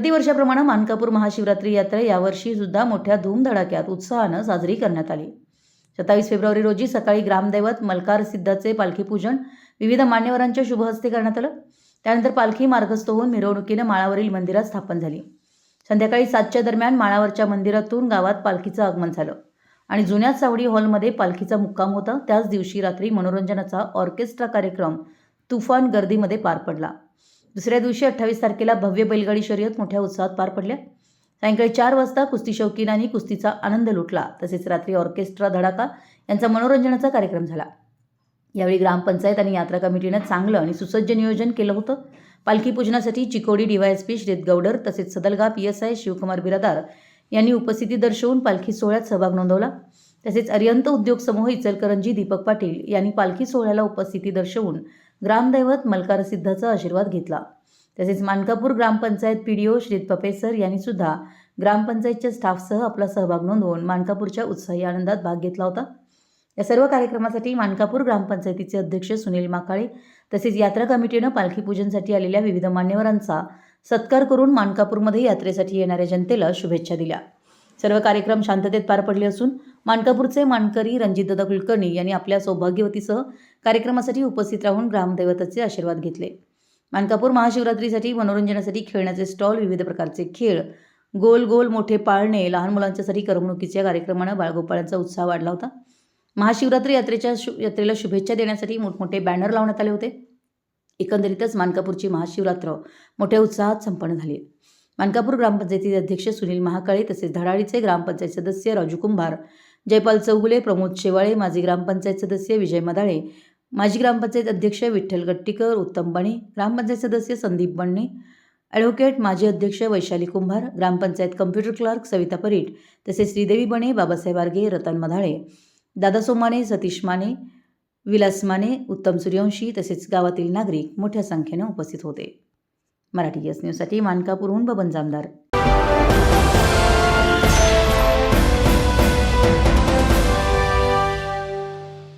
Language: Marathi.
प्रतिवर्षाप्रमाणे मानकापूर महाशिवरात्री यात्रा यावर्षी सुद्धा मोठ्या धूमधडाक्यात उत्साहानं साजरी करण्यात आली. सत्तावीस फेब्रुवारी रोजी सकाळी ग्रामदैवत मलकार सिद्धाचे पालखी पूजन विविध मान्यवरांच्या शुभहस्ते करण्यात आलं. त्यानंतर पालखी मार्गस्थ होऊन मिरवणुकीनं माळावरील मंदिरात स्थापन झाली. संध्याकाळी सातच्या दरम्यान माळावरच्या मंदिरातून गावात पालखीचं आगमन झालं आणि जुन्या सावडी हॉलमध्ये पालखीचा मुक्काम होता. त्याच दिवशी रात्री मनोरंजनाचा ऑर्केस्ट्रा कार्यक्रम तुफान गर्दीमध्ये पार पडला. दुसऱ्या दिवशी अठ्ठावीस तारखेला भव्य बैलगाडी शर्यत मोठ्या उत्साहात पार पडल्या. सायंकाळी चार वाजता कुस्ती शौकीनांनी कुस्तीचा आनंद लुटला. तसेच रात्री ऑर्केस्ट्रा धडाका यांचा मनोरंजनाचा कार्यक्रम झाला. यावेळी ग्रामपंचायत आणि यात्रा कमिटीनं चांगलं आणि सुसज्ज नियोजन केलं होतं. पालखी पूजनासाठी चिकोडी डीवायएसपी श्रीत गौडर तसेच Sadalga P S I Shivkumar Biradar यांनी उपस्थिती दर्शवून पालखी सोहळ्यात सहभाग नोंदवला. तसेच अरियंत उद्योग समूह इचलकरंजी दीपक पाटील यांनी पालखी सोहळ्याला उपस्थिती दर्शवून ग्रामदैवत मलकारसिद्धाचा आशीर्वाद घेतला. तसेच मानकापूर ग्रामपंचायत पी डी ओ श्रीत पपेसर यांनी सुद्धा ग्रामपंचायतच्या स्टाफसह आपला सहभाग नोंदवून मानकापूरच्या उत्साही आनंदात भाग घेतला होता. या सर्व कार्यक्रमासाठी मानकापूर ग्रामपंचायतीचे अध्यक्ष सुनील माकाळे तसेच यात्रा कमिटीनं पालखी पूजनसाठी आलेल्या विविध मान्यवरांचा सत्कार करून मानकापूरमध्ये यात्रेसाठी येणाऱ्या जनतेला शुभेच्छा दिल्या. सर्व कार्यक्रम शांततेत पार पडले असून मानकापूरचे मानकरी रणजितदादा कुलकर्णी यांनी आपल्या सौभाग्यवतीसह कार्यक्रमासाठी उपस्थित राहून ग्रामदैवताचे आशीर्वाद घेतले. मानकापूर महाशिवरात्रीसाठी मनोरंजनासाठी खेळण्याचे स्टॉल विविध प्रकारचे खेळ गोल गोल मोठे पाळणे लहान मुलांच्यासाठी करमणुकीच्या कार्यक्रमानं बाळगोपाळांचा उत्साह वाढला होता. महाशिवरात्री यात्रेच्या शु यात्रेला शुभेच्छा देण्यासाठी मोठमोठे बॅनर लावण्यात आले होते. एकंदरीतच मानकापूरची महाशिवरात्र मोठ्या उत्साहात संपन्न झाली. मानकापूर ग्रामपंचायतीचे अध्यक्ष सुनील महाकाळे तसेच धडाडीचे ग्रामपंचायत सदस्य राजू कुंभार जयपाल चौगुले प्रमोद शेवाळे माजी ग्रामपंचायत सदस्य विजय मदाळे माजी ग्रामपंचायत अध्यक्ष विठ्ठल गट्टीकर उत्तम बणे ग्रामपंचायत सदस्य संदीप बण्णे ॲडव्होकेट माजी अध्यक्ष वैशाली कुंभार ग्रामपंचायत कम्प्युटर क्लार्क सविता परीट तसेच श्रीदेवी बणे बाबासाहेब आर्गे रतन मधाळे दादा सोमाने सतीश माने विलास माने उत्तम सूर्यवंशी तसेच गावातील नागरिक मोठ्या संख्येनं उपस्थित होते. मराठी यस न्यूजसाठी मानकापूरहून बबन जामदार.